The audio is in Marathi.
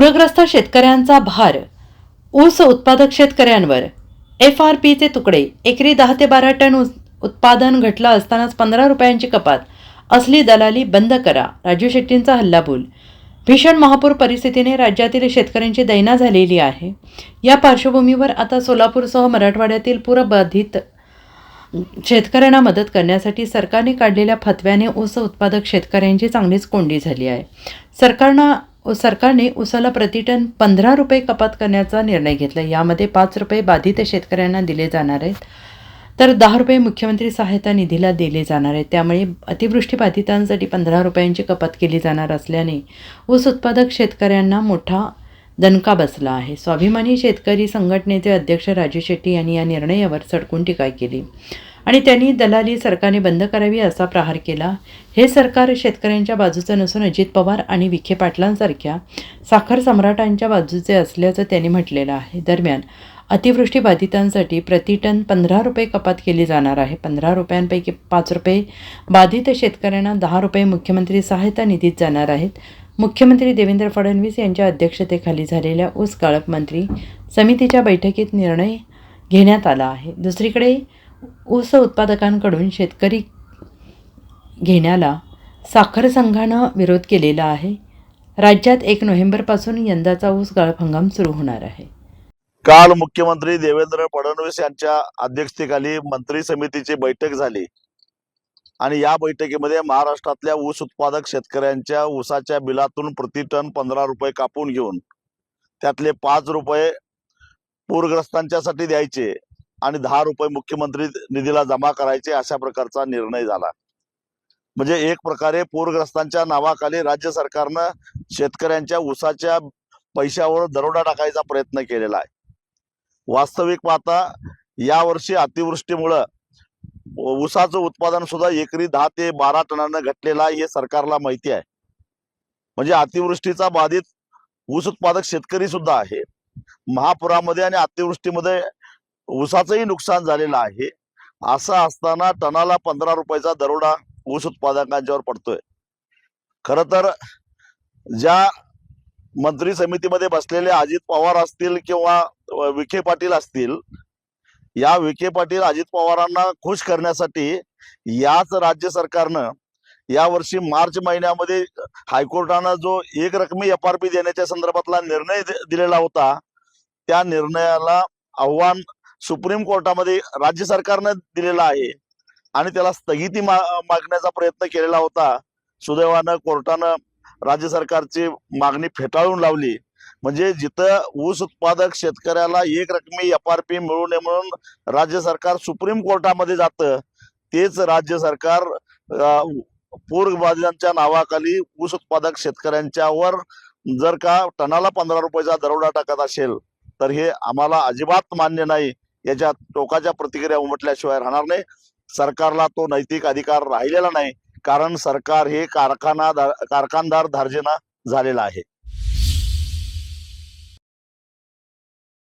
पूरग्रस्त शेतकऱ्यांचा भार. ऊस उत्पादक शेतकऱ्यांवर. एफ आर पीचे तुकडे. एकरी दहा ते बारा टन ऊस उत्पादन घटलं असतानाच पंधरा रुपयांची कपात. असली दलाली बंद करा. राजू शेट्टींचा हल्लाबोल. भीषण महापूर परिस्थितीने राज्यातील शेतकऱ्यांची दैना झालेली आहे. या पार्श्वभूमीवर आता सोलापूरसह मराठवाड्यातील पूरबाधित शेतकऱ्यांना मदत करण्यासाठी सरकारने काढलेल्या फतव्याने ऊस उत्पादक शेतकऱ्यांची चांगलीच कोंडी झाली आहे. सरकारनं सरकारने ऊसाला प्रतिटन पंधरा रुपये कपात करण्याचा निर्णय घेतला. यामध्ये पाच रुपये बाधित शेतकऱ्यांना दिले जाणार आहेत. तर दहा रुपये मुख्यमंत्री सहायता निधीला दिले जाणार आहेत. त्यामुळे अतिवृष्टी बाधितांसाठी पंधरा रुपयांची कपात केली जाणार असल्याने ऊस उत्पादक शेतकऱ्यांना मोठा दणका बसला आहे. स्वाभिमानी शेतकरी संघटनेचे अध्यक्ष राजू शेट्टी यांनी या निर्णयावर सडकून टीका केली. आणि त्यांनी दलाली सरकारने बंद करावी असा प्रहार केला. हे सरकार शेतकऱ्यांच्या बाजूचं नसून अजित पवार आणि विखे पाटलांसारख्या साखर सम्राटांच्या बाजूचे असल्याचं त्यांनी म्हटलेलं आहे. दरम्यान अतिवृष्टी बाधितांसाठी प्रतिटन पंधरा रुपये कपात केली जाणार आहे. पंधरा रुपयांपैकी पाच रुपये बाधित शेतकऱ्यांना दहा रुपये मुख्यमंत्री सहायता निधीत जाणार आहेत. मुख्यमंत्री देवेंद्र फडणवीस यांच्या अध्यक्षतेखाली झालेल्या ऊस गाळप मंत्री समितीच्या बैठकीत निर्णय घेण्यात आला आहे. दुसरीकडे ऊस उत्पादकांकडून शेतकरी घेण्याला साखर संघानं विरोध केलेला आहे. राज्यात एक नोव्हेंबरपासून यंदाचा ऊस गाळप हंगाम सुरू होणार आहे. काल मुख्यमंत्री देवेंद्र फडणवीस यांच्या अध्यक्षतेखाली मंत्री समितीची बैठक झाली. आणि या बैठकीमध्ये महाराष्ट्रातल्या ऊस उत्पादक शेतकऱ्यांच्या ऊसाच्या बिलातून प्रति टन पंधरा रुपये कापून घेऊन त्यातले पाच रुपये पूरग्रस्तांच्यासाठी द्यायचे. आणि दहा रुपये मुख्यमंत्री निधीला जमा करायचे अशा प्रकारचा निर्णय झाला. म्हणजे एक प्रकारे पूरग्रस्तांच्या नावाखाली राज्य सरकारनं शेतकऱ्यांच्या ऊसाच्या पैशावर दरोडा टाकायचा प्रयत्न केलेला आहे. वास्तविक पाहता यावर्षी अतिवृष्टीमुळं ऊसाचं उत्पादन सुद्धा एकरी दहा ते बारा टनानं घटलेलं आहे हे सरकारला माहिती आहे. म्हणजे अतिवृष्टीचा बाधित ऊस उत्पादक शेतकरी सुद्धा आहे. महापुरामध्ये आणि अतिवृष्टीमध्ये ऊसाचंही नुकसान झालेलं आहे. असं असताना टनाला पंधरा रुपयाचा दरोडा ऊस उत्पादकांच्यावर पडतोय. खर तर ज्या मंत्री समितीमध्ये बसलेले अजित पवार असतील किंवा विखे पाटील असतील या विखे पाटील अजित पवारांना खुश करण्यासाठी याच राज्य सरकारनं यावर्षी मार्च महिन्यामध्ये हायकोर्टानं जो एक रकमी एफ आर पी देण्याच्या संदर्भातला निर्णय दिलेला होता त्या निर्णयाला आव्हान सुप्रीम कोर्टामध्ये राज्य सरकारनं दिलेला आहे. आणि त्याला स्थगिती मा मागण्याचा प्रयत्न केलेला होता. सुदैवानं कोर्टानं राज्य सरकारची मागणी फेटाळून लावली. म्हणजे जिथं ऊस उत्पादक शेतकऱ्याला एक रकमी एफ आर पी मिळू नये म्हणून राज्य सरकार सुप्रीम कोर्टामध्ये जातं तेच राज्य सरकार पूरबाधितांच्या नावाखाली ऊस उत्पादक शेतकऱ्यांच्यावर जर का टनाला पंधरा रुपयाचा दरोडा टाकत असेल तर हे आम्हाला अजिबात मान्य नाही. याच्या टोकाच्या प्रतिक्रिया उमटल्याशिवाय राहणार नाही. सरकारला तो नैतिक अधिकार राहिलेला नाही. कारण सरकार हे कारखाना कारखानदार धार्जिना झालेला आहे.